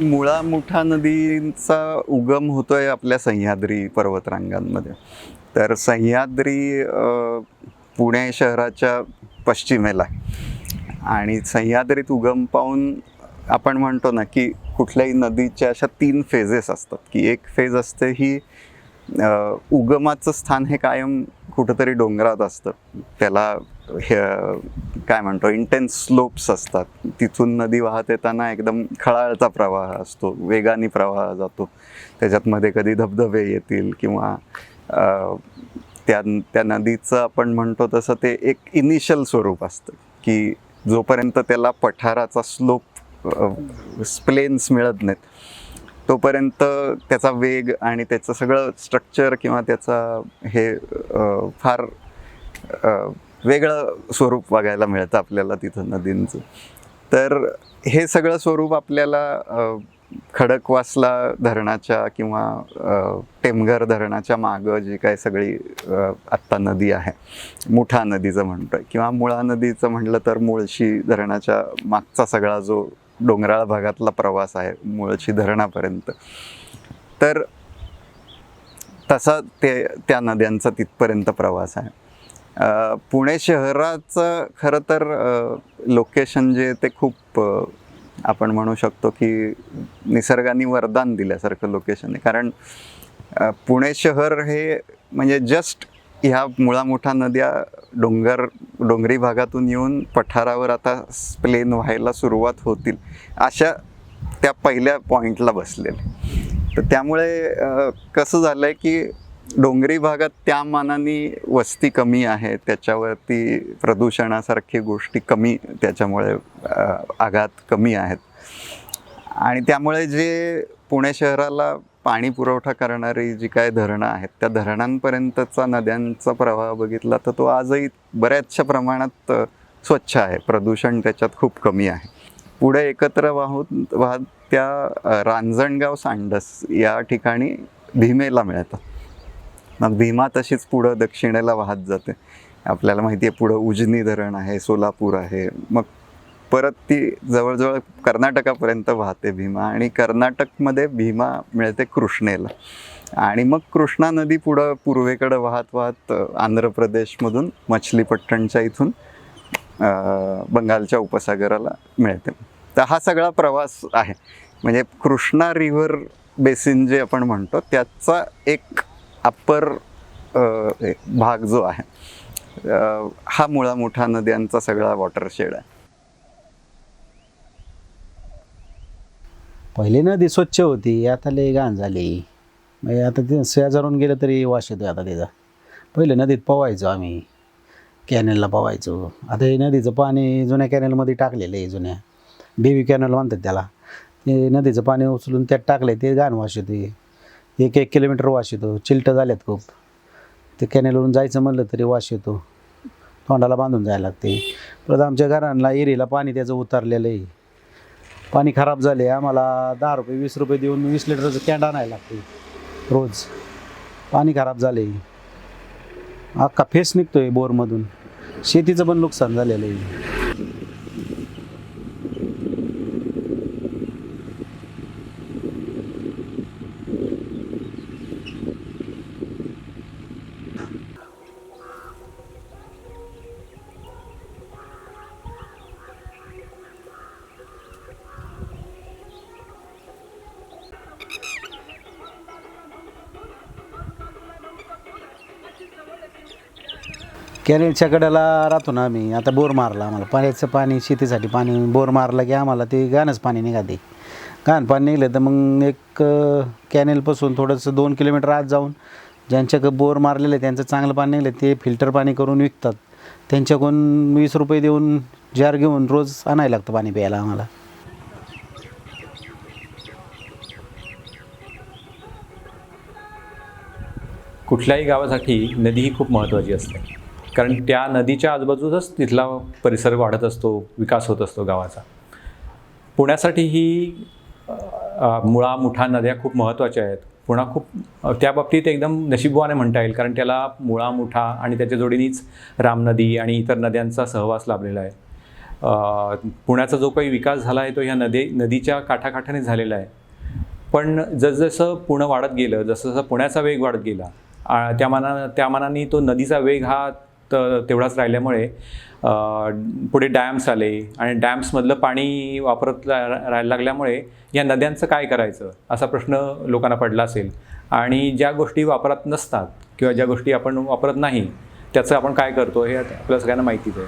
मुळा मुठा नदीचा उगम होतोय आपल्या सह्याद्री पर्वतरांगांमध्ये तर सह्याद्री पुणे शहराच्या पश्चिमेला आहे. आणि सह्याद्रीत उगम पाहून आपण म्हणतो ना की कुठल्याही नदीच्या अशा तीन फेजेस असतात की एक फेज असते ही उगमाचं स्थान हे कायम कुठंतरी डोंगरात असतं त्याला काय म्हणतो इंटेन्स स्लोप्स असतात. तिथून नदी वाहत येताना एकदम खळाळचा प्रवाह असतो वेगाने प्रवाह जातो. त्याच्यातमध्ये कधी धबधबे येतील किंवा त्या त्या नदीचं आपण म्हणतो तसं ते एक इनिशियल स्वरूप असतं की जोपर्यंत त्याला पठाराचा स्लोप स्प्लेन्स मिळत नाहीत तोपर्यंत त्याचा वेग आणि त्याचं सगळं स्ट्रक्चर किंवा त्याचा हे फार वेगळं स्वरूप बघायला मिळतं आपल्याला तिथं नदींचं. तर हे सगळं स्वरूप आपल्याला खडकवासला धरणाच्या किंवा टेमघर धरणाच्या मागं जी काय सगळी आत्ता नदी आहे मुठा नदीचं म्हणतो आहे किंवा मुळा नदीचं म्हटलं तर मुळशी धरणाच्या मागचा सगळा जो डोंगराळ भागातला प्रवास आहे मुळशी धरणापर्यंत. तर तसा ते त्या नद्यांचा तिथपर्यंत प्रवास आहे. पुणे शहराचं खरं तर लोकेशन जे ते खूप आपण म्हणू शकतो की निसर्गाने वरदान दिल्यासारखं लोकेशन आहे. कारण पुणे शहर हे म्हणजे जस्ट ह्या मुळा मोठा नद्या डोंगर डोंगरी भागातून येऊन पठारावर आता प्लेन व्हायला सुरुवात होतील अशा त्या पहिल्या पॉईंटला बसलेले. तर त्यामुळे कसं झालं आहे की डोंगरी भागात त्या मानाने वस्ती कमी आहे त्याच्यावरती प्रदूषणासारखी गोष्टी कमी त्याच्यामुळे आघात कमी आहेत. आणि त्यामुळे जे पुणे शहराला पाणी पुरवठा करणारी जी काय धरणं आहेत त्या धरणांपर्यंतचा नद्यांचा प्रवाह बघितला तर तो आजही बऱ्याचशा प्रमाणात स्वच्छ आहे. प्रदूषण त्याच्यात खूप कमी आहे. पुढे एकत्र वाहून वाहत त्या रांजणगाव सांडस या ठिकाणी भीमेला मिळतात. मग भीमा तशीच पुढं दक्षिणेला वाहत जाते. आपल्याला माहिती आहे पुढं उजनी धरण आहे सोलापूर आहे. मग परत ती जवळजवळ कर्नाटकापर्यंत वाहते भीमा आणि कर्नाटकमध्ये भीमा मिळते कृष्णेला. आणि मग कृष्णा नदी पुढं पूर्वेकडं वाहत वाहत आंध्र प्रदेशमधून मछलीपट्टणच्या इथून बंगालच्या उपसागराला मिळते. तर हा सगळा प्रवास आहे. म्हणजे कृष्णा रिव्हर बेसिन जे आपण म्हणतो त्याचा एक अप्पर भाग जो आहे हा मुळा मोठा नद्यांचा सगळा वॉटरशेड आहे. पहिली नदी स्वच्छ होती आता लई घाण झाली. म्हणजे आता ते शेजारून गेलं तरी वास येतो आता तिचा पहिले नदीत पोवायचो आम्ही कॅनलला पोवायचो आता हे नदीचं पाणी जुन्या कॅनलमध्ये टाकलेलं आहे जुन्या. बेबी कॅनल म्हणतात त्याला. ते नदीचं पाणी उचलून त्यात टाकले ते घाण वास येते एक एक किलोमीटर वाश येतो. चिलटं झाल्यात खूप. ते कॅनेलवरून जायचं म्हणलं तरी वाश येतो. तोंडाला बांधून जायला लागते. परत आमच्या घरांना एरीला पाणी त्याचं उतरलेलं आहे पाणी खराब झाले आम्हाला दहा रुपये वीस रुपये देऊन वीस लिटरचं कॅन्ड आणायला लागते. रोज. पाणी खराब झाले अख्खा फेस निघतोय बोरमधून. शेतीचं पण नुकसान झालेलं आहे कॅनेलच्या कड्याला राहतो ना आम्ही. आता बोर मारला आम्हाला. पाण्याचं पाणी शेतीसाठी पाणी बोर मारलं की आम्हाला ते घाणच पाणी निघाते घाण पाणी निघलं तर मग एक कॅनेलपासून थोडंसं दोन किलोमीटर आत जाऊन ज्यांच्याकडे बोर मारलेलं आहे त्यांचं चांगलं पाणी निघलं ते फिल्टर पाणी करून विकतात. त्यांच्याकडून वीस रुपये देऊन जार घेऊन रोज आणायला लागतं पाणी प्यायला आम्हाला. कुठल्याही गावासाठी नदी ही खूप महत्त्वाची असते. कारण त्या नदीच्या आजूबाजूतच तिथला परिसर वाढत असतो विकास होत असतो गावाचा. पुण्यासाठी ही मुळा मुठा नद्या खूप महत्त्वाच्या आहेत. पुणा खूप त्या बाबतीत एकदम नशीबवाने म्हणता येईल कारण त्याला मुळा मुठा आणि त्याच्या जोडीनीच राम नदी आणि इतर नद्यांचा सहवास लाभलेला आहे. पुण्याचा जो काही विकास झाला आहे तो ह्या नदी नदीच्या काठाकाठाने झालेला आहे. पण जसजसं पुणं वाढत गेलं जसं जसं पुण्याचा वेग वाढत गेला आ, त्या माना त्या मानाने तो नदीचा वेग हा तेवढाच राहिल्यामुळे पुढे डॅम्स आले आणि डॅम्समधलं पाणी वापरत रा- राहायला लागल्यामुळे या नद्यांचं काय करायचं असा प्रश्न लोकांना पडला असेल. आणि ज्या गोष्टी वापरात नसतात किंवा ज्या गोष्टी आपण वापरत नाही त्याचं आपण काय करतो हे आपल्या सगळ्यांना माहितीच आहे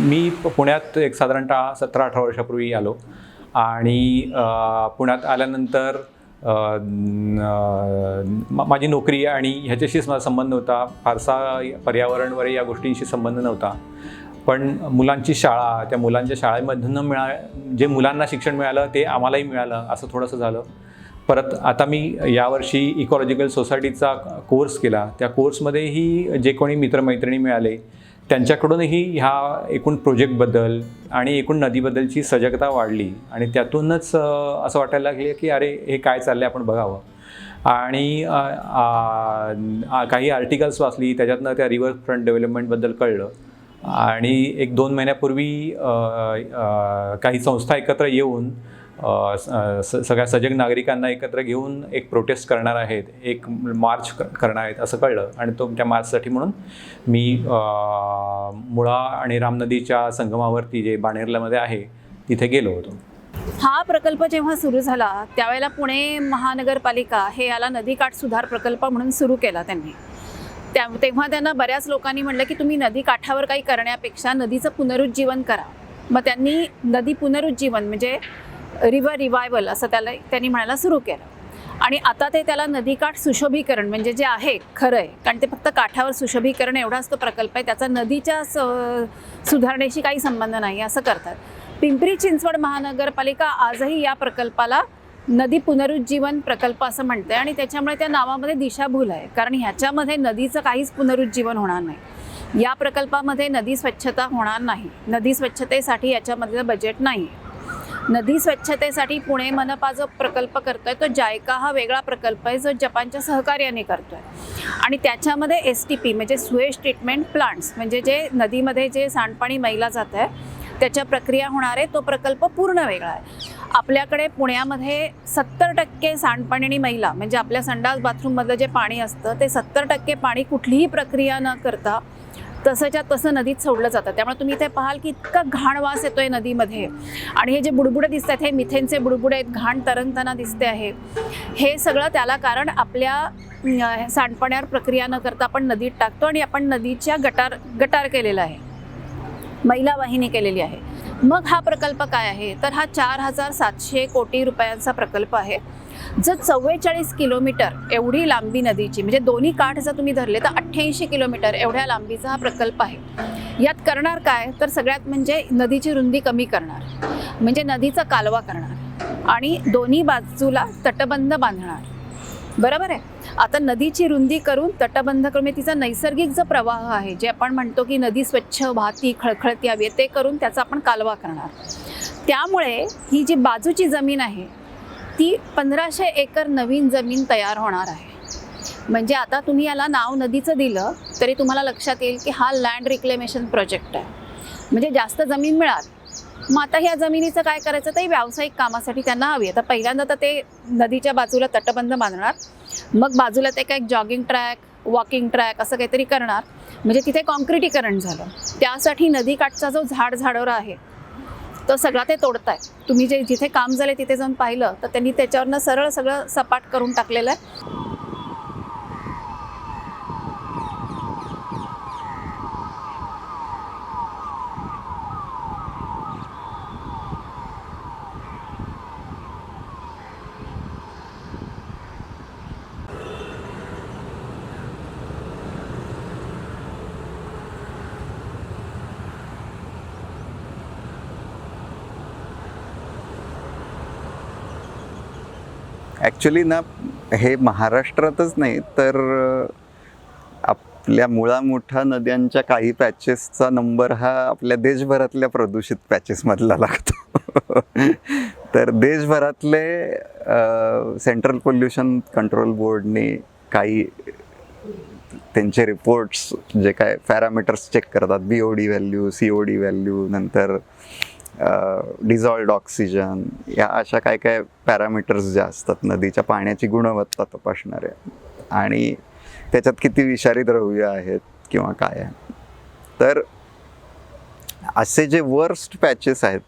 मी प- पुण्यात एक साधारणतः सतरा अठरा वर्षापूर्वी आलो. आणि पुण्यात आल्यानंतर माझी नोकरी आणि ह्याच्याशीच माझा संबंध होता. फारसा पर्यावरण वगैरे या गोष्टींशी संबंध नव्हता. पण मुलांची शाळा त्या मुलांच्या शाळेमधून मिळा जे मुलांना शिक्षण मिळालं ते आम्हालाही मिळालं असं थोडंसं झालं. परत आता मी यावर्षी इकॉलॉजिकल सोसायटीचा कोर्स केला. त्या कोर्समध्येही जे कोणी मित्रमैत्रिणी मिळाले त्यांच्याकडूनही ह्या एकूण प्रोजेक्टबद्दल आणि एकूण नदीबद्दलची सजगता वाढली आणि त्यातूनच असं वाटायला लागले की अरे हे काय चाललं आहे आपण बघावं. आणि काही आर्टिकल्स वाचली त्याच्यातनं त्या रिव्हर फ्रंट डेव्हलपमेंटबद्दल कळलं. आणि एक दोन महिन्यापूर्वी काही संस्था एकत्र येऊन सगळ्या सजग नागरिकांना एकत्र घेऊन एक प्रोटेस्ट करणार आहेत एक मार्च क- करणार आहेत असं कळलं. आणि तो त्या मार्चसाठी म्हणून मी मुळा आणि रामनदीच्या संगमावरती जे बाणेरलामध्ये आहे तिथे गेलो होतो. हा प्रकल्प जेव्हा सुरू झाला त्यावेळेला पुणे महानगरपालिका हे याला नदीकाठ सुधार प्रकल्प म्हणून सुरू केला त्यांनी. त्या तेव्हा त्यांना बऱ्याच लोकांनी म्हणलं की तुम्ही नदी काठावर काही करण्यापेक्षा नदीचं पुनरुज्जीवन करा. मग त्यांनी नदी पुनरुज्जीवन म्हणजे रिव्हर रिवायवल असं त्याला त्यांनी म्हणायला सुरू केलं. आणि आता ते त्याला नदीकाठ सुशोभीकरण म्हणजे जे आहे खरं आहे कारण ते फक्त काठावर सुशोभीकरण एवढाच तो प्रकल्प आहे त्याचा नदीच्या स सुधारणेशी काही संबंध नाही असं करतात. पिंपरी चिंचवड महानगरपालिका आजही या प्रकल्पाला नदी पुनरुज्जीवन प्रकल्प असं म्हणते आणि त्याच्यामुळे त्या नावामध्ये दिशाभूल आहे कारण ह्याच्यामध्ये नदीचं काहीच पुनरुज्जीवन होणार नाही. या प्रकल्पामध्ये नदी स्वच्छता होणार नाही नदी स्वच्छतेसाठी याच्यामधलं बजेट नाही. नदी स्वच्छतेसाठी पुणे मनपा जो प्रकल्प करतोय. तो जायका हा वेगळा प्रकल्प आहे जो जपानच्या सहकार्याने करतोय. आणि त्याच्यामध्ये एस टी पी म्हणजे सुएज ट्रीटमेंट प्लांट्स म्हणजे जे नदीमध्ये जे सांडपाणी मैला जात आहे त्याच्या प्रक्रिया होणार आहे. तो प्रकल्प पूर्ण वेगळा आहे. आपल्याकडे पुण्यामध्ये सत्तर टक्के सांडपाणी आणि मैला म्हणजे आपल्या संडास बाथरूममधलं जे पाणी असतं ते सत्तर टक्के पाणी कुठलीही प्रक्रिया न करता तसंच्या तसं नदीत सोडलं जातं. त्यामुळे तुम्ही इथे पाहाल की इतका घाण वास येतोय नदीमध्ये. आणि हे जे बुडबुडे दिसत आहेत हे मिथेनचे बुडबुडे आहेत घाण तरंगताना दिसते आहे. हे सगळं त्याला कारण आपल्या सांडपाण्यावर प्रक्रिया न करता आपण नदीत टाकतो आणि आपण नदीच्या गटार गटार केलेला आहे. महिला वाहिनी केलेली आहे. मग हा प्रकल्प काय आहे? तर हा चार हजार सातशे कोटी रुपयांचा प्रकल्प आहे. जर चव्वेचाळीस किलोमीटर एवढी लांबी नदीची म्हणजे दोन्ही काठ जर तुम्ही धरले तर अठ्ठ्याऐंशी किलोमीटर एवढ्या लांबीचा हा प्रकल्प आहे. यात करणार काय? तर सगळ्यात म्हणजे नदीची रुंदी कमी करणार म्हणजे नदीचा कालवा करणार आणि दोन्ही बाजूला तटबंध बांधणार. बरोबर आहे? आता नदीची रुंदी करून तटबंध करून म्हणजे तिचा नैसर्गिक जो प्रवाह आहे जे आपण म्हणतो की नदी स्वच्छ वाहती खळखळती हवी आहे, ते करून त्याचा आपण कालवा करणार. त्यामुळे ही जी बाजूची जमीन आहे ती पंधराशे एकर नवीन जमीन तयार होणार आहे. म्हणजे आता तुम्ही याला नाव नदीचं दिलं तरी तुम्हाला लक्षात येईल की हा लँड रिक्लेमेशन प्रोजेक्ट आहे. म्हणजे जास्त जमीन मिळाल मग आता ह्या जमिनीचं काय करायचं? तर व्यावसायिक कामासाठी त्यांना हवी आहे. पहिल्यांदा तर ते नदीच्या बाजूला तटबंध बांधणार. मग बाजूला ते काय जॉगिंग ट्रॅक वॉकिंग ट्रॅक असं काहीतरी करणार. म्हणजे तिथे कॉन्क्रिटीकरण झालं. त्यासाठी नदीकाठचा जो झाड झाडोरा आहे तो सगळा ते तोडताय. तुम्ही जे जिथे काम झाले तिथे जाऊन पाहिलं तर त्यांनी त्याच्यावरनं सरळ सगळं सपाट करून टाकलेलं आहे. ॲक्च्युली ना हे महाराष्ट्रातच नाही तर आपल्या मुळा नद्यांच्या काही पॅचेसचा नंबर हा आपल्या देशभरातल्या प्रदूषित पॅचेसमधला लागतो. तर देशभरातले सेंट्रल पोल्युशन कंट्रोल बोर्डने काही त्यांचे रिपोर्ट्स जे काय पॅरामीटर्स चेक करतात B O D value C O D value नंतर डिझॉल्ड ऑक्सिजन या अशा काय काय पॅरामीटर्स ज्या असतात नदीच्या पाण्याची गुणवत्ता तपासणाऱ्या. आणि त्याच्यात किती विषारी द्रव्य आहेत किंवा काय आहे. तर असे जे वर्स्ट पॅचेस आहेत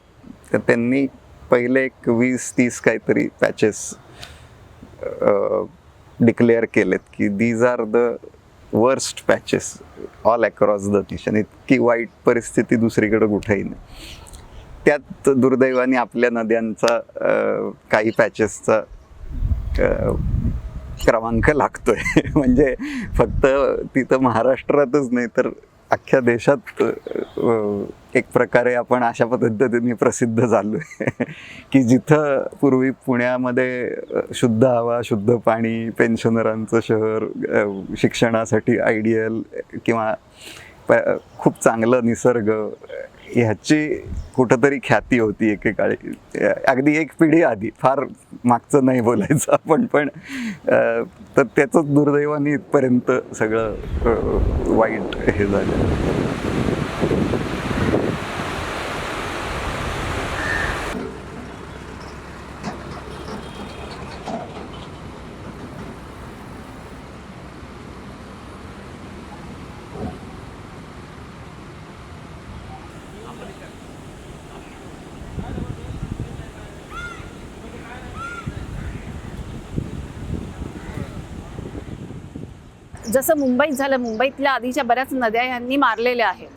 तर त्यांनी पहिले एक वीस तीस काहीतरी पॅचेस डिक्लेअर केलेत की these are the worst patches all across the nation इतकी वाईट परिस्थिती दुसरीकडे कुठेही नाही. त्यात दुर्दैवाने आपल्या नद्यांचा काही पॅचेसचा क्रमांक लागतोय. म्हणजे फक्त तिथं महाराष्ट्रातच नाही तर अख्ख्या देशात एक प्रकारे आपण अशा पद्धतीने प्रसिद्ध झालो आहे की जिथं पूर्वी पुण्यामध्ये शुद्ध हवा शुद्ध पाणी पेन्शनरांचं शहर शिक्षणासाठी आयडियल किंवा प- खूप चांगलं निसर्ग ह्याची कुठंतरी ख्याती होती एकेकाळी. अगदी एक पिढी आधी फार मागचं नाही बोलायचं आपण पण तर त्याचंच दुर्दैवाने इथपर्यंत सगळं वाईट हे झालं. जसं मुंबईत झालं मुंबईतल्या आधीच्या बऱ्याच नद्या यांनी मारलेल्या आहेत.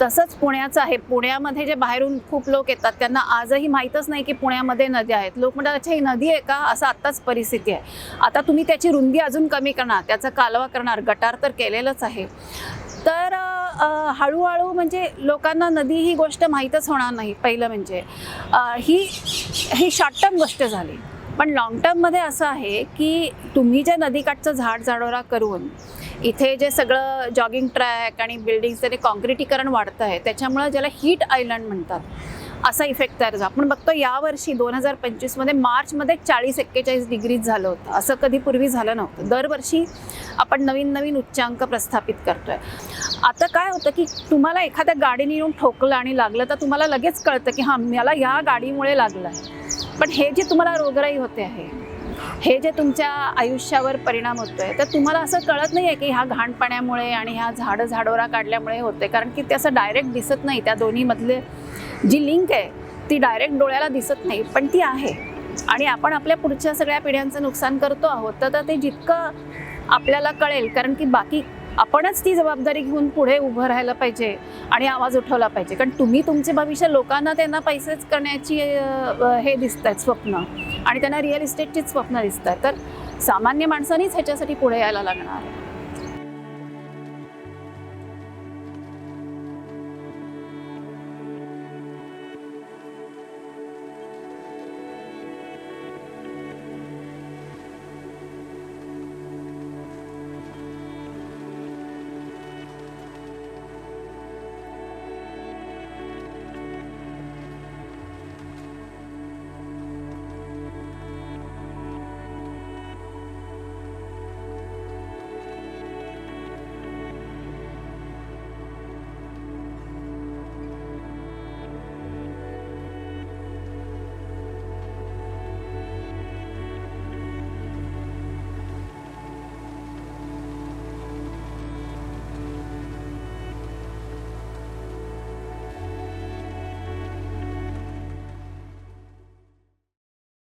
तसंच पुण्याचं आहे. पुण्यामध्ये जे बाहेरून खूप लोक येतात त्यांना आजही माहीतच नाही की पुण्यामध्ये नद्या आहेत. लोक म्हणतात अच्छा ही नदी आहे का? असं आत्ताच परिस्थिती आहे. आता तुम्ही त्याची रुंदी अजून कमी करणार. त्याचा कालवा करणार. गटार तर केलेलंच आहे. तर हळूहळू म्हणजे लोकांना नदी ही गोष्ट माहीतच होणार नाही. पहिलं म्हणजे ही ही शॉर्ट टर्म गोष्ट झाली. पण लॉंग टर्ममध्ये असं आहे की तुम्ही जे नदीकाठचं झाड झाडोरा करून इथे जे सगळं जॉगिंग ट्रॅक आणि बिल्डिंगचं ते कॉन्क्रिटीकरण वाढतं आहे त्याच्यामुळं ज्याला हीट आयलंड म्हणतात असा इफेक्ट तयार झाला. आपण बघतो यावर्षी दोन हजार पंचवीसमध्ये मार्चमध्ये चाळीस एक्केचाळीस डिग्रीज झालं होतं. असं कधी पूर्वी झालं नव्हतं. दरवर्षी आपण नवीन नवीन उच्चांक प्रस्थापित करतोय. आता काय होतं की तुम्हाला एखाद्या गाडीने येऊन ठोकलं आणि लागलं तर तुम्हाला लगेच कळतं की हां मला या गाडीमुळे लागलं आहे पण हे जे तुम्हाला रोगराई होते आहे हे जे तुमच्या आयुष्यावर परिणाम होतोय तर तुम्हाला असं कळत नाही आहे की ह्या घाण पाण्यामुळे आणि ह्या झाडं झाडोरा काढल्यामुळे होते. कारण की ते असं डायरेक्ट दिसत नाही त्या दोन्हीमधले जी लिंक आहे ती डायरेक्ट डोळ्याला दिसत नाही पण ती आहे. आणि आपण आपल्या पुढच्या सगळ्या पिढ्यांचं नुकसान करतो आहोत तर ते जितकं आपल्याला कळेल कारण की बाकी आपणच ती जबाबदारी घेऊन पुढे उभं राहायला पाहिजे आणि आवाज उठवला पाहिजे. कारण तुम्ही तुमचे भविष्य लोकांना त्यांना पैसेच करण्याची हे दिसत आहेत स्वप्न. आणि त्यांना रिअल इस्टेटचीच स्वप्न दिसत आहेत तर सामान्य माणसांनीच ह्याच्यासाठी पुढे यायला लागणार.